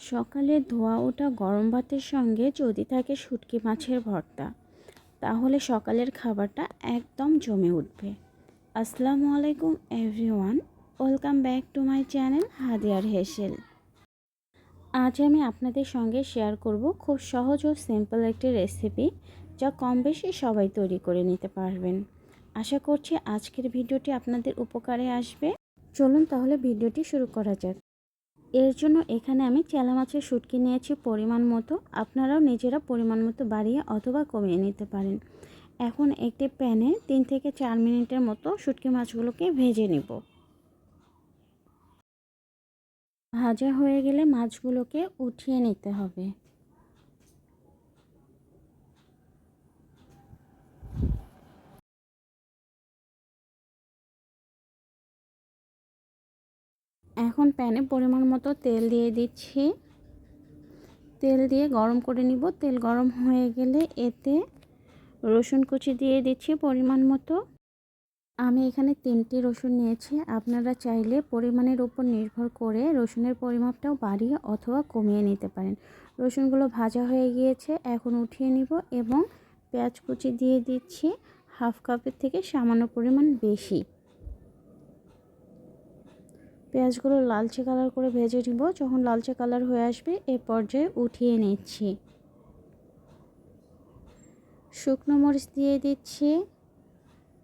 সকালে ধোয়া ওঠা গরম ভাতের সঙ্গে যদি থাকে শুটকি মাছের ভর্তা, তাহলে সকালের খাবারটা একদম জমে উঠবে। আসসালামু আলাইকুম everyone, welcome back to my channel হাদিয়ার হেসেল। আজ আমি আপনাদের সঙ্গে শেয়ার করব খুব সহজ ও সিম্পল একটি রেসিপি, যা কম বেশি সবাই তৈরি করে নিতে পারবেন। আশা করছি আজকের ভিডিওটি আপনাদের উপকারে আসবে। চলুন তাহলে ভিডিওটি শুরু করা যাক। এর জন্য এখানে আমি চেলা মাছের শুটকি নিয়েছি পরিমাণ মতো। আপনারাও নিজেরা পরিমাণ মতো বাড়িয়ে অথবা কমিয়ে নিতে পারেন। এখন একটি প্যানে তিন থেকে চার মিনিটের মতো শুটকি মাছগুলোকে ভেজে নিব। ভাজা হয়ে গেলে মাছগুলোকে উঠিয়ে নিতে হবে। এখন প্যানে পরিমাণ মতো তেল দিয়ে দিচ্ছি। তেল দিয়ে গরম করে নিব। তেল গরম হয়ে গেলে এতে রসুন কুচি দিয়ে দিচ্ছি পরিমাণ মতো। আমি এখানে তিনটি রসুন নিয়েছি। আপনারা চাইলে পরিমাণের উপর নির্ভর করে রসুনের পরিমাপটাও বাড়িয়ে অথবা কমিয়ে নিতে পারেন। রসুনগুলো ভাজা হয়ে গিয়েছে, এখন উঠিয়ে নিব এবং পেঁয়াজ কুচি দিয়ে দিচ্ছি। হাফ কাপের থেকে সামান্য পরিমাণ বেশি। পেঁয়াজগুলো লালচে কালার করে ভেজে নিব। যখন লালচে কালার হয়ে আসবে, এ পর্যায়ে উঠিয়ে নিচ্ছি। শুকনো মরিচ দিয়ে দিচ্ছি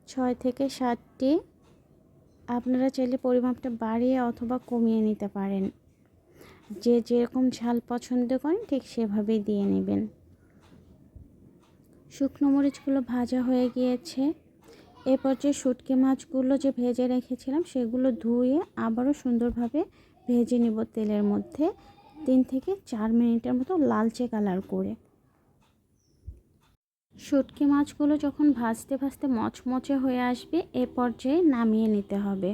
ছয় থেকে সাতটি। আপনারা চাইলে পরিমাপটা বাড়িয়ে অথবা কমিয়ে নিতে পারেন। যে যেরকম ঝাল পছন্দ করেন, ঠিক সেভাবেই দিয়ে নেবেন। শুকনো মরিচগুলো ভাজা হয়ে গিয়েছে। এরপর যে শুটকি মাছগুলো যে ভেজে রেখেছিলাম, সেগুলো ধুয়ে আবারও সুন্দরভাবে ভেজে নিব তেলের মধ্যে তিন থেকে চার মিনিটের মতো লালচে কালার করে। শুটকি মাছগুলো যখন ভাজতে ভাজতে মচমচে হয়ে আসবে, এ পর্যায়ে নামিয়ে নিতে হবে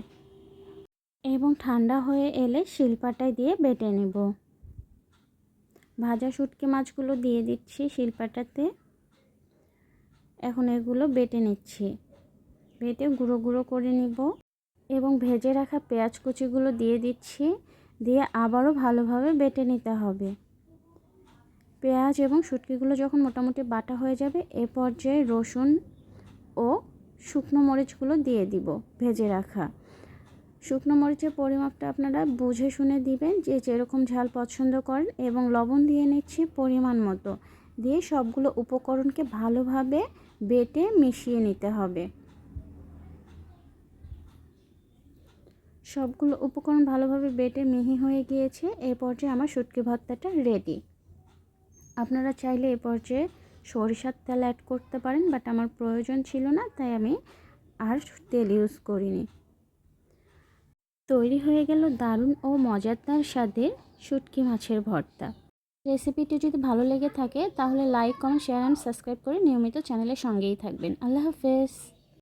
এবং ঠান্ডা হয়ে এলে শিলপাটায় দিয়ে বেটে নেব। ভাজা শুটকি মাছগুলো দিয়ে দিচ্ছি শিলপাটাতে। এখন এগুলো বেটে নিচ্ছি। বেটে গুঁড়ো গুঁড়ো করে নিব এবং ভেজে রাখা পেঁয়াজ কুচিগুলো দিয়ে দিচ্ছি, দিয়ে আবারও ভালোভাবে বেটে নিতে হবে। পেঁয়াজ এবং শুটকিগুলো যখন মোটামুটি বাটা হয়ে যাবে, এ পর্যায়ে রসুন ও শুকনো মরিচগুলো দিয়ে দিব ভেজে রাখা। শুকনো মরিচের পরিমাপটা আপনারা বুঝে শুনে দিবেন যে যেরকম ঝাল পছন্দ করেন এবং লবণ দিয়ে নিচ্ছি পরিমাণ মতো। দিয়ে সবগুলো উপকরণকে ভালোভাবে বেটে মিশিয়ে নিতে হবে। সবগুলো উপকরণ ভালোভাবে বেটে মিহি হয়ে গিয়েছে এই পর্যায়ে আমার শুটকি ভর্তাটা রেডি আপনারা চাইলে এ পর্যায়ে সরিষার তেল অ্যাড করতে পারেন বাট আমার প্রয়োজন ছিল না, তাই আমি আর তেল ইউজ করিনি। তৈরি হয়ে গেল দারুণ ও মজাদার স্বাদের শুটকি মাছের ভর্তা। রেসিপিটি যদি ভালো লেগে থাকে, তাহলে like comment share and subscribe করে নিয়মিত চ্যানেলের সঙ্গেই থাকবেন। আল্লাহ হাফেজ।